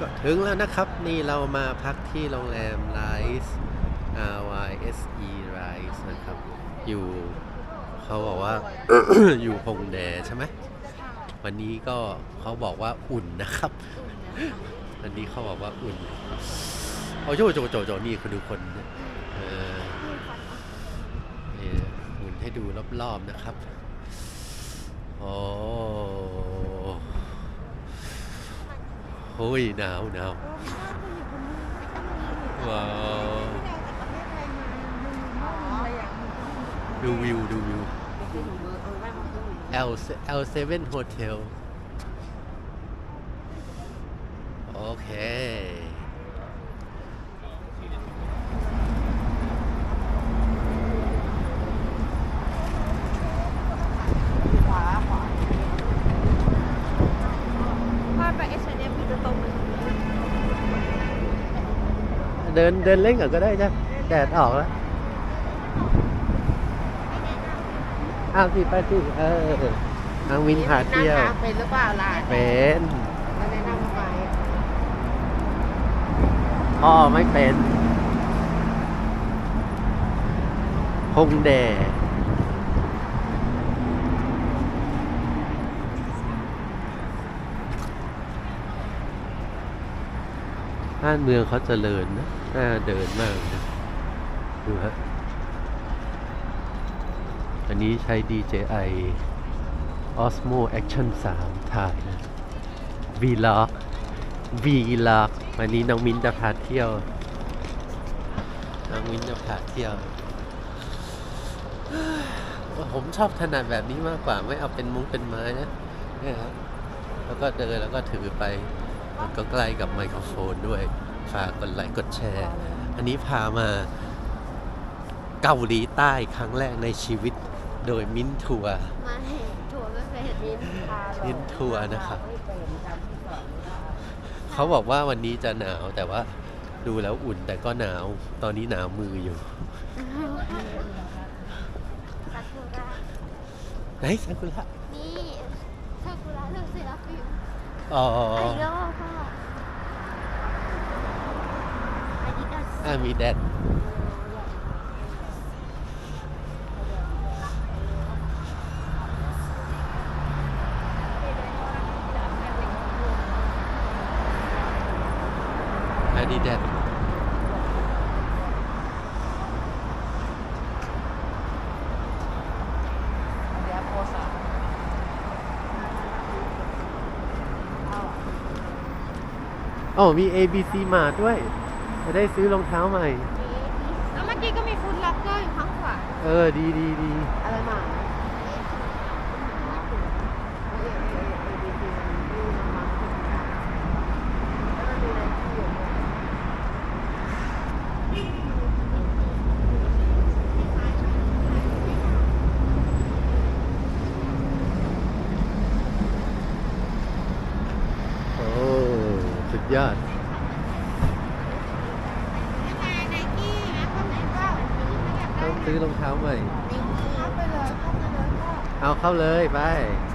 ก็ถึงแล้วนะครับ นี่เรามาพักที่โรงแรม Rise R Y S E Rise นะครับ อยู่เขาบอกว่า อยู่พงแดใช่ไหมวันนี้ก็เขาบอกว่าอุ่นนะครับ วันนี้เขาบอกว่าอุ่นโอ้โจโจโจโจนี่คุณดูคนเนี่ยเออนี่หมุนให้ดูรอบๆนะครับโอ้โอ้ยหนาวหนาวว้าวดูวิวดูวิว L L7 Hotel โอเค ถ้าไปเอชเอฟจะตรงไปทางนี้ เดินเดินเล่นก่อนก็ได้จ้ะแดดออกแล้วอ้าวสิไปสิเออทางวินพาเที่ยวนั่งทางเป็นหรือเปล่าล่ะเป็นมาแนะนำไปพ่อไม่เป็นฮงแดบ้านเมืองเขาเจริญนะ น่าเดินมากนะดูฮะ อันนี้ใช้ DJI Osmo Action 3 ถ่ายนะ Vlog Vlog วันนี้น้องมิ้นจะพาเที่ยว น้องมิ้นจะพาเที่ยว ผมชอบถนัดแบบนี้มากกว่า ไม่เอาเป็นมุ้งเป็นไม้นะนี่ครับแล้วก็เดินแล้วก็ถือไป มันก็ใกล้กับไมโครโฟนด้วย ฝากกดไลค์กดแชร์ อันนี้พามาเกาหลีใต้ครั้งแรกในชีวิตโดยมิ้นท์ทัวร์มาเห็นถั่วไม่เคยเห็นมิ้นพาหรอกมิ้นท์ทัวร์นะครับ เขาบอกว่าวันนี้จะหนาวแต่ว่าดูแล้วอุ่นแต่ก็หนาว ตอนนี้หนาวมืออยู่ซากุระไหนซากุระนี่ซากุระเลือกเซราฟิมอ๋อไอ้ก็พ่ออาดิดาส อ่ามีแดดอาดิแดดเดี๋ยวโพสต์อ๋อมี A B C มาด้วย จะได้ซื้อรองเท้าใหม่ แล้วเมื่อกี้ก็มีฟูดล็อกเกอร์อยู่ข้างขวาเออดีดีดีอะไรมาโอ้สุดยอด ซื้อรองเท้าใหม่ เข้าไปเลยเข้าไปเลยก็เอาเข้าเลยไปเ